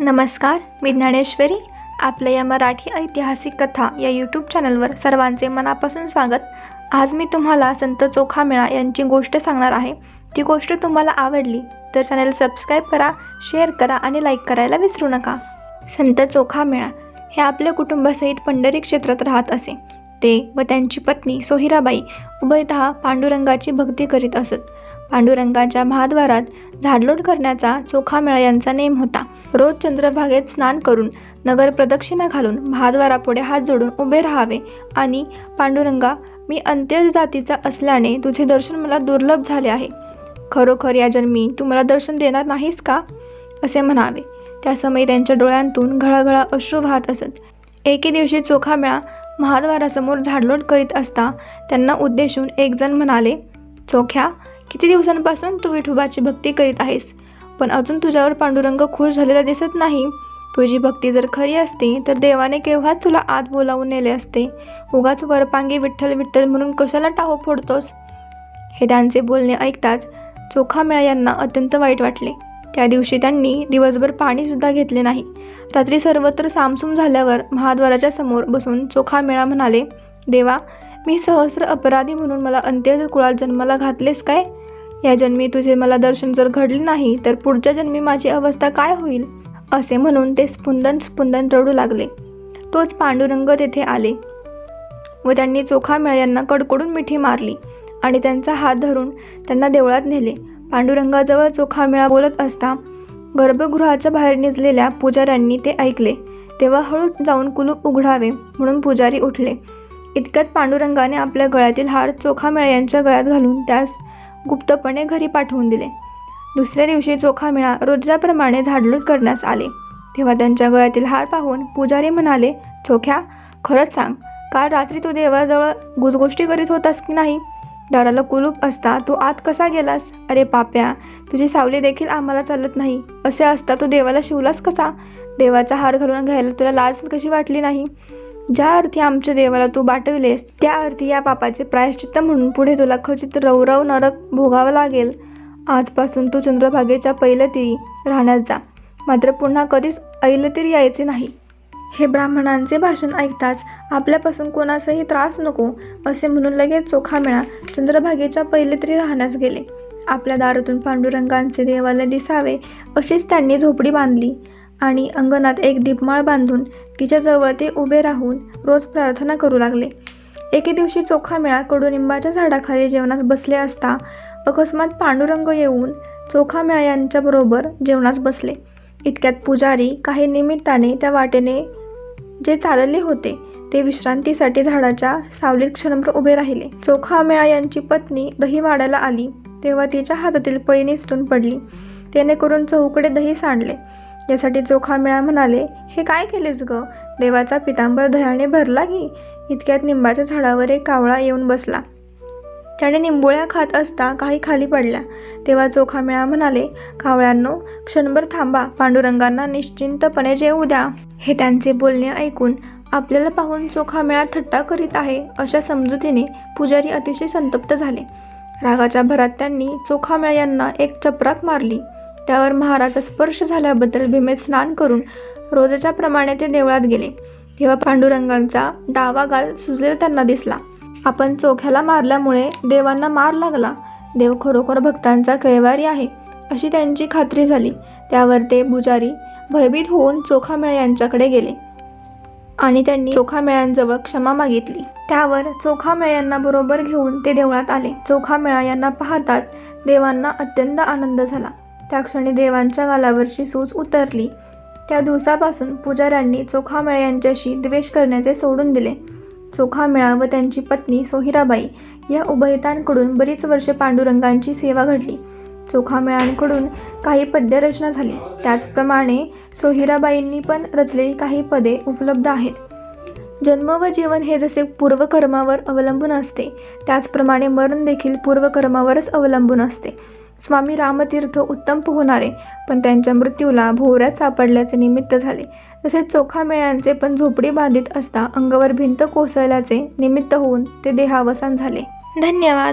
नमस्कार मी ज्ञानेश्वरी. आपल्या या मराठी ऐतिहासिक कथा या यूट्यूब चॅनलवर सर्वांचे मनापासून स्वागत. आज मी तुम्हाला संत चोखामेळा यांची गोष्ट सांगणार आहे. ती गोष्ट तुम्हाला आवडली तर चॅनल सबस्क्राईब करा शेअर करा आणि लाईक करायला विसरू नका. संत चोखामेळा हे आपल्या कुटुंबासहित पंढरी क्षेत्रात राहत असे. ते व त्यांची पत्नी सोहिराबाई उभयतः पांडुरंगाची भक्ती करीत असत. पांडुरंगाच्या महाद्वारात झाडलोट करण्याचा चोखामेळा यांचा नेम होता. रोज चंद्रभागेत स्नान करून नगर प्रदक्षिणा घालून महाद्वारापुढे हात जोडून उभे राहावे आणि पांडुरंगा मी अंत्य जातीचा असल्याने तुझे दर्शन मला दुर्लभ झाले आहे. खरोखर या जन्मी तू मला दर्शन देणार नाहीस का? असे म्हणावे. त्या समयी त्यांच्या डोळ्यांतून घळाघळा अश्रू वाहत असत. एके दिवशी चोखामेळा महाद्वारासमोर झाडलोट करीत असता त्यांना उद्देशून एकजण म्हणाले चोख्या किती दिवसांपासून तू विठोबाची भक्ती करीत आहेस? पण अजून तुझ्यावर पांडुरंग खुश झालेला दिसत नाही. तुझी भक्ती जर खरी असती तर देवाने केव्हाच तुला आत बोलावून नेले असते? उगाच वरपांगी विठ्ठल विठ्ठल म्हणून कशाला टाहो फोडतोस? हे त्यांचे बोलणे ऐकताच चोखामेळा यांना अत्यंत वाईट वाटले. त्या दिवशी त्यांनी दिवसभर पाणीसुद्धा घेतले नाही. रात्री सर्वत्र सामसूम झाल्यावर महाद्वाराच्या समोर बसून चोखामेळा म्हणाले देवा मी सहस्र अपराधी म्हणून मला अंत्य कुळात जन्माला घातलेस काय? या जन्मी तुझे मला दर्शन जर घडले नाही तर पुढच्या जन्मी माझी अवस्था काय होईल? असे म्हणून ते स्पुंदन स्पुंदन रडू लागले. तोच पांडुरंग तेथे आले. व त्यांनी चोखामेळा यांना कडकडून मिठी मारली आणि त्यांचा हात धरून त्यांना देवळात नेले. पांडुरंगाजवळ चोखामेळा बोलत असता गर्भगृहाच्या बाहेर निजलेल्या पुजाऱ्यांनी ते ऐकले. तेव्हा हळूच जाऊन कुलूप उघडावे म्हणून पुजारी उठले. इतक्यात पांडुरंगाने आपल्या गळ्यातील हार चोखामेळा यांच्या गळ्यात घालून त्यास गुप्तपणे घरी पाठवून दिले. दुसऱ्या दिवशी चोखामेळा रोजच्याप्रमाणे झाडलोट करण्यास आले. तेव्हा त्यांच्या गळ्यातील हार पाहून पुजारी म्हणाले चोख्या खरंच सांग काल रात्री तू देवाजवळ गुजगोष्टी करीत होतास की नाही? दाराला कुलूप असता तू आत कसा गेलास? अरे पाप्या तुझी सावली देखील आम्हाला चालत नाही. असे असता तू देवाला शिवलास कसा? देवाचा हार घालून घ्यायला तुला लाज कशी वाटली नाही? ज्या अर्थी आमच्या देवाला तू बाटविलेस त्या अर्थी या पापाचे प्रायश्चित्त म्हणून पुढे तुला खचित रवरव नरक भोगावं लागेल. आजपासून तू चंद्रभागेच्या पहिल्या तिरी राहण्यास जा. मात्र पुन्हा कधीच ऐलतीर यायचे नाही. हे ब्राह्मणांचे भाषण ऐकताच आपल्यापासून कोणाचाही त्रास नको असे म्हणून लगेच चोखा मिळा चंद्रभागेच्या पहिले तरी राहण्यास गेले. आपल्या दारातून पांडुरंगांचे देवालय दिसावे अशीच त्यांनी झोपडी बांधली. आणि अंगणात एक दीपमाळ बांधून तिच्याजवळ ते उभे राहून रोज प्रार्थना करू लागले. एके दिवशी चोखामेळा कडुनिंबाच्या झाडाखाली जेवणास बसले असता अकस्मात पांडुरंग येऊन चोखामेळा यांच्याबरोबर जेवणास बसले. इतक्यात पुजारी काही निमित्ताने त्या वाटेने जे चालले होते ते विश्रांतीसाठी झाडाच्या सावलीत क्षणभर उभे राहिले. चोखामेळा यांची पत्नी दही वाढायला आली तेव्हा तिच्या हातातील पळी निसटून पडली. त्याने करून चौकडे दही सांडले. यासाठी चोखामेळा म्हणाले हे काय केलेस ग? देवाचा पितांबर दह्याने भरला की? इतक्यात निंबाच्या झाडावर एक कावळा येऊन बसला. त्याने निंबोळ्या खात असता काही खाली पडल्या. तेव्हा चोखामेळा म्हणाले कावळ्यांनो क्षणभर थांबा. पांडुरंगांना निश्चिंतपणे जेवू द्या. हे त्यांचे बोलणे ऐकून आपल्याला पाहून चोखामेळा थट्टा करीत आहे अशा समजुतीने पुजारी अतिशय संतप्त झाले. रागाच्या भरात त्यांनी चोखामेळा यांना एक चपराक मारली. त्यावर महाराजा स्पर्श झाल्याबद्दल भीमेत स्नान करून रोजच्या प्रमाणे ते देवळात गेले. तेव्हा पांडुरंगांचा डावा गाल सुजलेला त्यांना दिसला. आपण चोख्याला मारल्यामुळे देवांना मार लागला. देव खरोखर भक्तांचा कैवारी आहे अशी त्यांची खात्री झाली. त्यावर ते पुजारी भयभीत होऊन चोखामेळ यांच्याकडे गेले आणि त्यांनी चोखामेळ्यांजवळ क्षमा मागितली. त्यावर चोखामेळा यांना बरोबर घेऊन ते देवळात आले. चोखामेळा यांना पाहताच देवांना अत्यंत आनंद झाला. त्या क्षणी देवांच्या गालावरची सूज उतरली. त्या दिवसापासून पुजाऱ्यांनी चोखामेळ यांच्याशी द्वेष करण्याचे सोडून दिले. चोखामेळा व त्यांची पत्नी सोहिराबाई या उभयतांकडून बरीच वर्षे पांडुरंगांची सेवा घडली. चोखामेळांकडून काही पद्यरचना झाली. त्याचप्रमाणे सोहिराबाईंनी पण रचलेली काही पदे उपलब्ध आहेत. जन्म व जीवन हे जसे पूर्वकर्मावर अवलंबून असते त्याचप्रमाणे मरण देखील पूर्वकर्मावरच अवलंबून असते. स्वामी रामतीर्थ उत्तम पोहणारे पण त्यांच्या मृत्यूला भोवऱ्यात सापडल्याचे निमित्त झाले. तसेच चोखामेळ्यांचे पण झोपडी बाधित असता अंगावर भिंत कोसळल्याचे निमित्त होऊन ते देहावसान झाले. धन्यवाद.